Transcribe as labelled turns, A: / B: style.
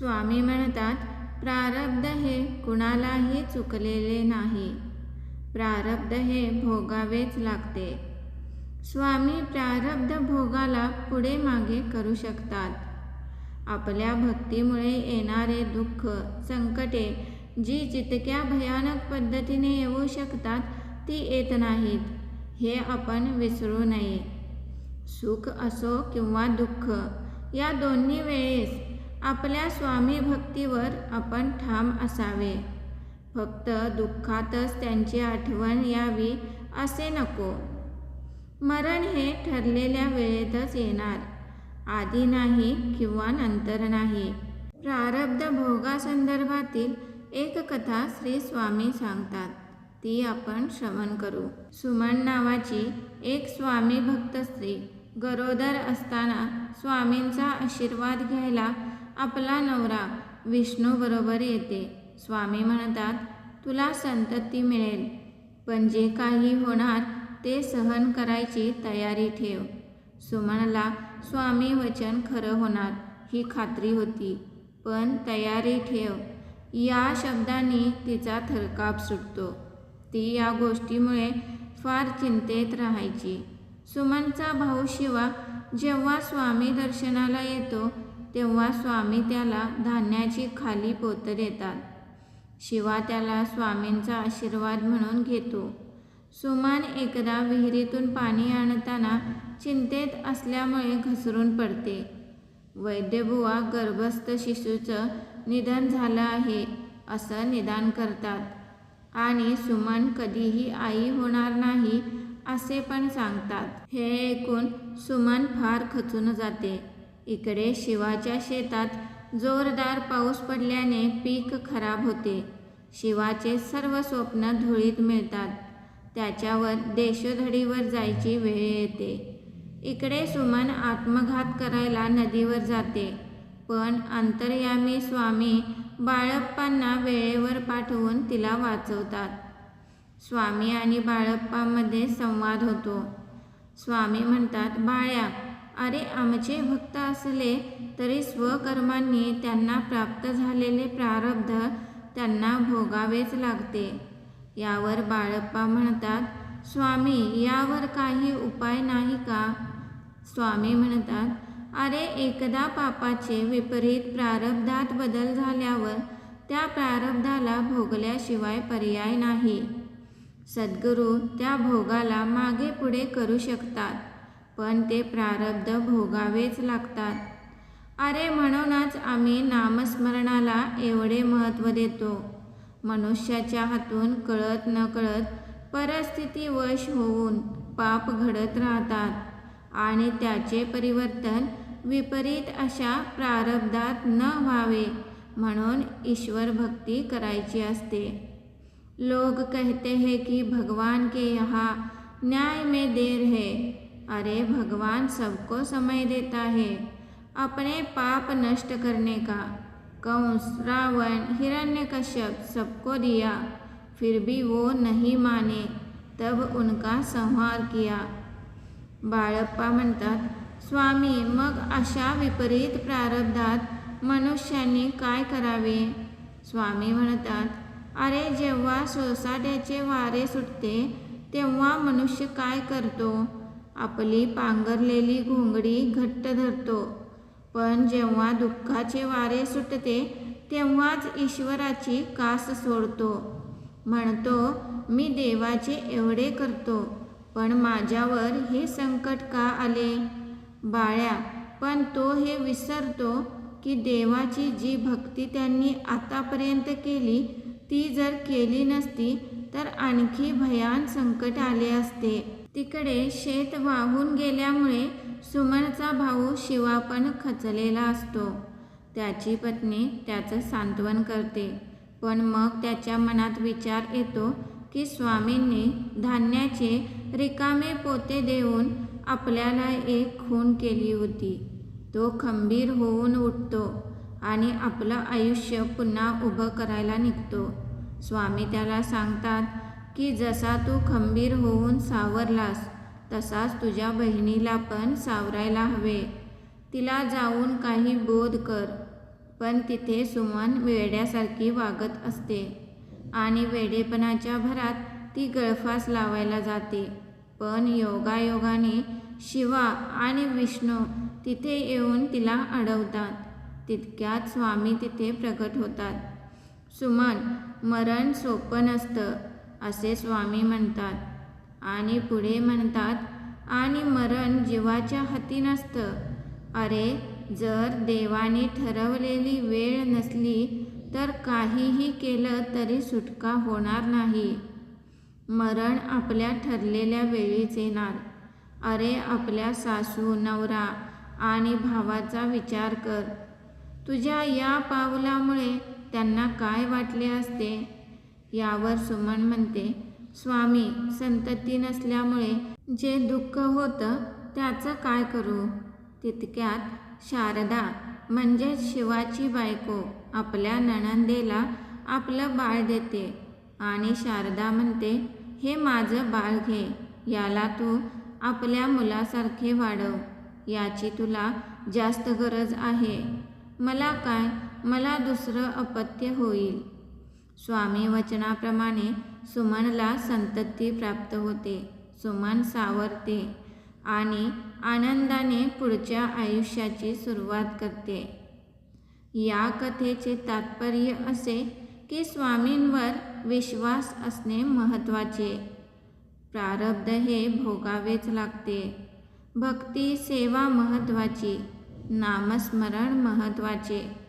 A: स्वामी म्हणतात प्रारब्ध हे कुणालाही चुकलेले नाही. प्रारब्ध हे भोगावेच लागते. स्वामी प्रारब्ध भोगाला पुढे मागे करू शकतात. आपल्या भक्तीमुळे येणारे दुःख संकटे जी जितक्या भयानक पद्धतीने येऊ शकतात ती येत नाहीत. हे आपण विसरू नये. सुख असो किंवा दुःख या दोन्ही वेळेस आपल्या स्वामी भक्तीवर आपण ठाम असावे. फक्त दुःखातच त्यांची आठवण यावी असे नको. मरण हे ठरलेल्या वेळेतच येणार. आधी नाही किंवा नंतर नाही. प्रारब्ध भोगासंदर्भातील एक कथा श्री स्वामी सांगतात. ती आपण श्रवण करू. सुमन नावाची एक स्वामी भक्त स्त्री गरोदर असताना स्वामींचा आशीर्वाद घ्यायला आपला नवरा विष्णूबरोबर येते. स्वामी म्हणतात तुला संतती मिळेल पण जे काही होणार ते सहन करायची तयारी ठेव. सुमनला स्वामी वचन खरं होणार ही खात्री होती पण तयारी ठेव. या शब्दांनी तिचा थरकाप सुटतो. ती या गोष्टीमुळे फार चिंतेत राहायची. सुमनचा भाऊ शिवा जेव्हा स्वामी दर्शनाला येतो तेव्हा स्वामी त्याला धान्याची खाली पोतं देतात. शिवा त्याला स्वामींचा आशीर्वाद म्हणून घेतो. सुमान एकदा विहिरीतून पाणी आणताना चिंतेत असल्यामुळे घसरून पडते. वैद्यबुवा गर्भस्थ शिशूचं निधन झालं आहे असं निदान करतात. आणि सुमन कधीही आई होणार नाही असे पण सांगतात. हे ऐकून सुमन फार खचून जाते. इकडे शिवाच्या शेतात जोरदार पाऊस पडल्याने पीक खराब होते. शिवाचे सर्व स्वप्न धुळीत मिळतात. त्याच्यावर देशोधडीवर जायची वेळ येते. इकडे सुमन आत्मघात करायला नदीवर जाते. पण अंतर्यामी स्वामी बाळप्पांना वेळेवर पाठवून तिला वाचवतात. स्वामी आणि बाळप्पांमध्ये संवाद होतो. स्वामी म्हणतात बाळ्या अरे आमचे भक्त असले तरी स्वकर्मांनी त्यांना प्राप्त झालेले प्रारब्ध त्यांना भोगावेच लागते. यावर बाळप्पा म्हणतात स्वामी यावर काही उपाय नाही का? स्वामी म्हणतात अरे एकदा पापाचे विपरीत प्रारब्धात बदल झाल्यावर त्या प्रारब्धाला भोगल्याशिवाय पर्याय नाही. सद्गुरू त्या भोगाला मागे पुढे करू शकतात. पण ते प्रारब्ध भोगावेच लागतात. अरे म्हणूनच आम्ही नामस्मरणाला एवढे महत्त्व देतो. मनुष्याच्या हातून कळत नकळत परिस्थिती वश होऊन पाप घडत राहतात आणि त्याचे परिवर्तन विपरीत अशा प्रारब्धात न व्हावे म्हणून ईश्वर भक्ती करायची असते. लोग कहते हैं कि भगवान के यहाँ न्याय में देर है. अरे भगवान सबको समय देता है अपने पाप नष्ट करने का। कंस रावण हिरण्यकश्यप सबको दिया फिर भी वो नहीं माने तब उनका संहार किया। बाळप्पा म्हणतात स्वामी मग अशा विपरीत प्रारब्धात मनुष्याने काय करावे? स्वामी म्हणतात अरे जेव्हा सोसाट्याचे वारे सुटते तेव्हा मनुष्य काय करतो? आपली पांघरलेली घोंगडी घट्ट धरतो. पण जेव्हा दुःखाचे वारे सुटते तेव्हाच ईश्वराची कास सोडतो. म्हणतो मी देवाचे एवढे करतो पण माझ्यावर हे संकट का आले? बाळ्या पण तो हे विसरतो की देवाची जी भक्ती त्यांनी आतापर्यंत केली ती जर केली नसती तर आणखी भयान संकट आले असते. तिकडे शेत वाहून गेल्यामुळे सुमनचा भाऊ शिवा पण खचलेला असतो. त्याची पत्नी त्याचं सांत्वन करते. पण मग त्याच्या मनात विचार येतो की स्वामींनी धान्याचे रिकामे पोते देऊन आपल्याला एक खून केली होती. तो खंबीर होऊन उठतो आणि आपलं आयुष्य पुन्हा उभं करायला निघतो. स्वामी त्याला सांगतात की जसा तू खंबीर होऊन सावरलास तसाच तुझ्या बहिणीला पण सावरायला हवे. तिला जाऊन काही बोध कर पण तिथे सुमन वेड्यासारखी वागत असते आणि वेडेपणाच्या भरात ती गळफास लावायला जाते. पण योगायोगाने शिवा आणि विष्णू तिथे येऊन तिला अडवतात. तितक्यात स्वामी तिथे प्रकट होतात. सुमन मरण सोपं नसतं. असे स्वामी म्हणतात. आणि पुढे म्हणतात आणि मरण जीवाच्या हाती नसतं. अरे जर देवाने ठरवलेली वेळ नसली तर काहीही केलं तरी सुटका होणार नाही. मरण आपल्या ठरलेल्या वेळीच येणार. अरे आपल्या सासू नवरा आणि भावाचा विचार कर. तुझ्या या पावलामुळे त्यांना काय वाटले असते? यावर सुमन म्हणते स्वामी संतती नसल्यामुळे जे दुःख होतं त्याचं काय करू तितक्यात शारदा म्हणजेच शिवाची बायको आपल्या नणंदेला आपलं बाळ देते आणि शारदा म्हणते हे माझं बाळ घे याला तू आपल्या मुलासारखे वाढव. याची तुला जास्त गरज आहे. मला काय? मला दुसरं अपत्य होईल. स्वामी वचनाप्रमाणे सुमनला संतती प्राप्त होते. सुमन सावरते आणि आनंदाने पुढच्या आयुष्याची सुरुवात करते. या कथेचे तात्पर्य असे की स्वामींवर विश्वास असणे महत्त्वाचे. प्रारब्ध हे भोगावेच लागते. भक्ती सेवा महत्त्वाची. नामस्मरण महत्त्वाचे.